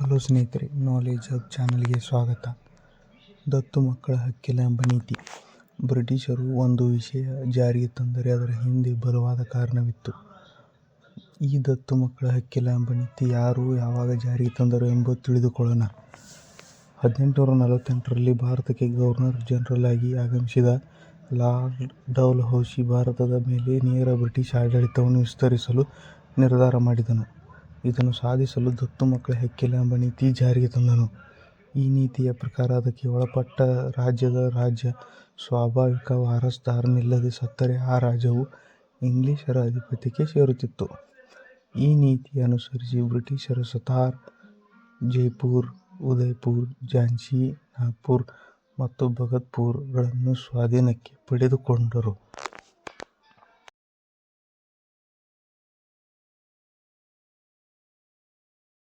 Hello ಸ್ನೇಹಿತರೆ knowledge hub ಚಾನಲ್ಗೆ ಸ್ವಾಗತ. ದತ್ತು ಮಕ್ಕಳ ಹಕ್ಕಿಲ ಎಂಬ ನೀತಿ. ಬ್ರಿಟಿಷರು ಒಂದು ವಿಷಯ ಜಾರಿಗೆ ತಂದರೆ ಅದರ ಹಿಂದೆ ಬಲವಾದ ಕಾರಣವಿತ್ತು. ಈ ದತ್ತು ಮಕ್ಕಳ ಹಕ್ಕಿಲ ಎಂಬ ನೀತಿ ಯಾರು ಯಾವಾಗ ಜಾರಿಗೆ ತಂದರು ಎಂಬುದು ತಿಳಿದುಕೊಳ್ಳೋಣ. ಹದಿನೆಂಟುನೂರ ನಲವತ್ತೆಂಟರಲ್ಲಿ ಭಾರತಕ್ಕೆ ಗವರ್ನರ್ ಜನರಲ್ ಆಗಿ ಆಗಮಿಸಿದ ಲಾರ್ಡ್ ಡಲ್ಹೌಸಿ ಭಾರತದ ಮೇಲೆ ನೇರ ಬ್ರಿಟಿಷ್ ಆಡಳಿತವನ್ನು ವಿಸ್ತರಿಸಲು ನಿರ್ಧಾರ ಮಾಡಿದನು. ಇದನ್ನು ಸಾಧಿಸಲು ದತ್ತು ಮಕ್ಕಳ ಹಕ್ಕಿಲ್ಲ ಎಂಬ ನೀತಿ ಜಾರಿಗೆ ತಂದನು. ಈ ನೀತಿಯ ಪ್ರಕಾರ ಅದಕ್ಕೆ ಒಳಪಟ್ಟ ರಾಜ್ಯದ ರಾಜ್ಯ ಸ್ವಾಭಾವಿಕ ವಾರಸುದಾರನಿಲ್ಲದೆ ಸತ್ತರೆ ಆ ರಾಜ್ಯವು ಇಂಗ್ಲಿಷರ ಅಧಿಪತ್ಯಕ್ಕೆ ಸೇರುತ್ತಿತ್ತು. ಈ ನೀತಿ ಅನುಸರಿಸಿ ಬ್ರಿಟಿಷರು ಸತಾರ್ ಜೈಪುರ, ಉದಯ್ಪುರ್ ಝಾನ್ಸಿ, ನಾಗ್ಪುರ್ ಮತ್ತು ಭಗತ್ಪುರ್ಗಳನ್ನು ಸ್ವಾಧೀನಕ್ಕೆ ಪಡೆದುಕೊಂಡರು.